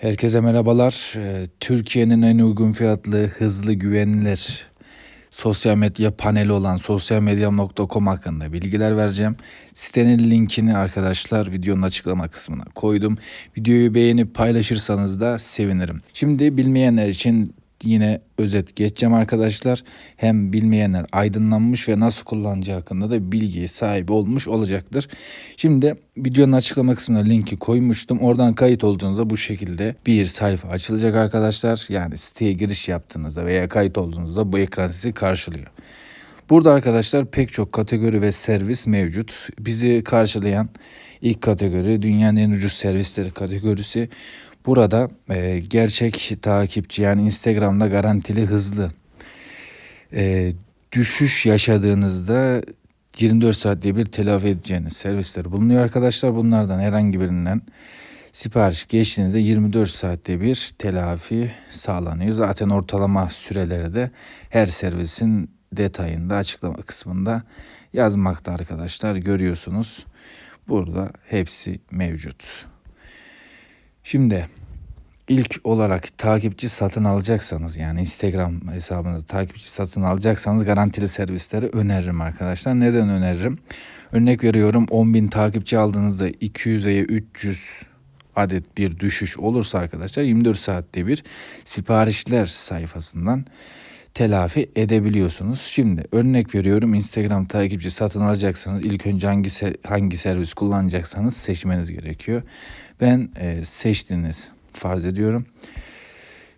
Herkese merhabalar. Ee, Türkiye'nin en uygun fiyatlı, hızlı, güvenilir sosyal medya paneli olan sosyalmedyam.com hakkında bilgiler vereceğim. Sitenin linkini arkadaşlar videonun açıklama kısmına koydum. Videoyu beğenip paylaşırsanız da sevinirim. Şimdi bilmeyenler için yine özet geçeceğim arkadaşlar. Hem bilmeyenler aydınlanmış ve nasıl kullanacağı hakkında da bilgiye sahip olmuş olacaktır. Şimdi videonun açıklama kısmına linki koymuştum. Oradan kayıt olduğunuzda bu şekilde bir sayfa açılacak arkadaşlar. Yani siteye giriş yaptığınızda veya kayıt olduğunuzda bu ekran sizi karşılıyor. Burada arkadaşlar pek çok kategori ve servis mevcut. Bizi karşılayan ilk kategori dünyanın en ucuz servisleri kategorisi. Burada e, gerçek takipçi yani Instagram'da garantili hızlı e, düşüş yaşadığınızda 24 saatte bir telafi edeceğiniz servisler bulunuyor arkadaşlar. Bunlardan herhangi birinden sipariş geçtiğinizde 24 saatte bir telafi sağlanıyor. Zaten ortalama süreleri de her servisin detayında açıklama kısmında yazmakta arkadaşlar görüyorsunuz. Burada hepsi mevcut. Şimdi ilk olarak takipçi satın alacaksanız yani Instagram hesabınızda takipçi satın alacaksanız garantili servisleri öneririm arkadaşlar. Neden öneririm? Örnek veriyorum 10.000 takipçi aldığınızda 200 veya 300 adet bir düşüş olursa arkadaşlar 24 saatte bir siparişler sayfasından telafi edebiliyorsunuz. Şimdi örnek veriyorum Instagram takipçi satın alacaksanız ilk önce hangi hangi servis kullanacaksanız seçmeniz gerekiyor. Ben e, seçtiğiniz farz ediyorum.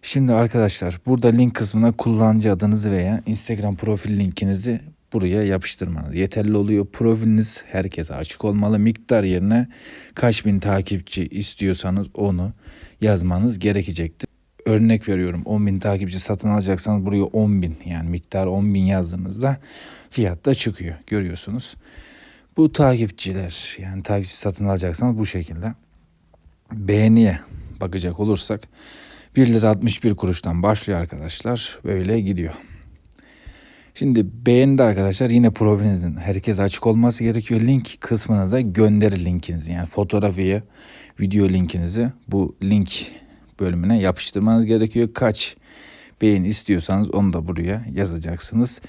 Şimdi arkadaşlar burada link kısmına kullanıcı adınızı veya Instagram profil linkinizi buraya yapıştırmanız yeterli oluyor. Profiliniz herkese açık olmalı. Miktar yerine kaç bin takipçi istiyorsanız onu yazmanız gerekecektir. Örnek veriyorum 10 bin takipçi satın alacaksanız buraya 10 bin yani miktar 10 bin yazdığınızda fiyat da çıkıyor görüyorsunuz. Bu takipçiler yani takipçi satın alacaksanız bu şekilde. Beğeniye bakacak olursak 1 lira 61 kuruştan başlıyor arkadaşlar. Böyle gidiyor. Şimdi beğendi arkadaşlar yine profilinizin herkes açık olması gerekiyor. Link kısmına da gönderi linkinizi yani fotoğrafıyı, video linkinizi bu link bölümüne yapıştırmanız gerekiyor. Kaç beğeni istiyorsanız onu da buraya yazacaksınız.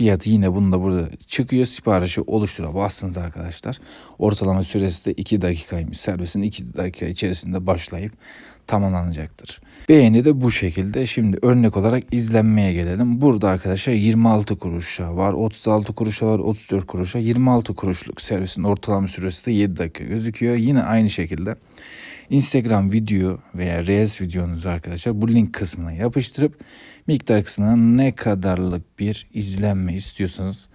Fiyatı yine bunda burada çıkıyor. Siparişi oluştura bastınız arkadaşlar. Ortalama süresi de 2 dakikaymış. Servisin 2 dakika içerisinde başlayıp tamamlanacaktır. Beğeni de bu şekilde. Şimdi örnek olarak izlenmeye gelelim. Burada arkadaşlar 26 kuruşa var, 36 kuruşa var, 34 kuruşa. 26 kuruşluk servisin ortalama süresi de 7 dakika gözüküyor. Yine aynı şekilde Instagram video veya Reels videonuzu arkadaşlar bu link kısmına yapıştırıp miktar kısmına ne kadarlık bir izlenme istiyorsanız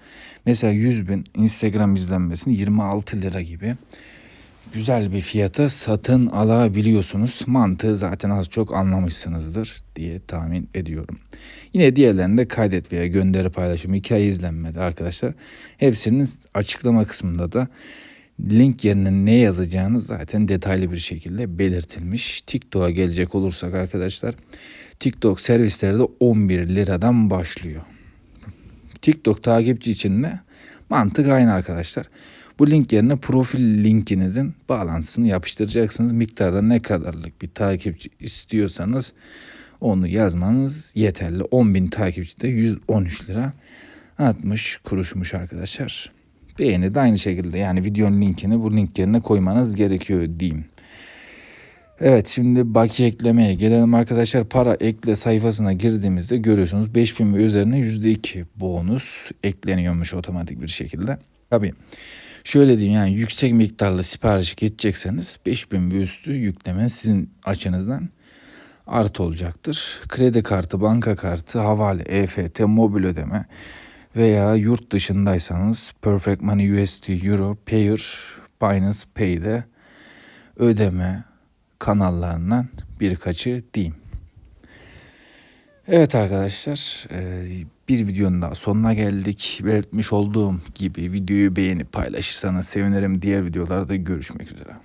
mesela 100 bin Instagram izlenmesini 26 lira gibi güzel bir fiyata satın alabiliyorsunuz. Mantığı zaten az çok anlamışsınızdır diye tahmin ediyorum. Yine diğerlerini de kaydet veya gönderi paylaşım hikaye izlenmedi arkadaşlar. Hepsinin açıklama kısmında da link yerine ne yazacağını zaten detaylı bir şekilde belirtilmiş. TikTok'a gelecek olursak arkadaşlar TikTok servisleri de 11 liradan başlıyor. TikTok takipçi için de mantık aynı arkadaşlar. Bu link yerine profil linkinizin bağlantısını yapıştıracaksınız. Miktarda ne kadarlık bir takipçi istiyorsanız onu yazmanız yeterli. 10.000 takipçi de 113 lira 60 kuruşmuş arkadaşlar. Beğeni de aynı şekilde yani videonun linkini bu link yerine koymanız gerekiyor diyeyim. Evet şimdi bakiye eklemeye gelelim arkadaşlar. Para ekle sayfasına girdiğimizde görüyorsunuz 5000 ve üzerine %2 bonus ekleniyormuş otomatik bir şekilde. Tabii şöyle diyeyim yani yüksek miktarlı sipariş geçecekseniz 5000 ve üstü yükleme sizin açınızdan artı olacaktır. Kredi kartı, banka kartı, havale, EFT, mobil ödeme veya yurt dışındaysanız Perfect Money USD, Euro, Payer, Binance Pay'de ödeme kanallarından birkaçı diyeyim. Evet arkadaşlar e, bir videonun daha sonuna geldik. Belirtmiş olduğum gibi videoyu beğenip paylaşırsanız sevinirim. Diğer videolarda görüşmek üzere.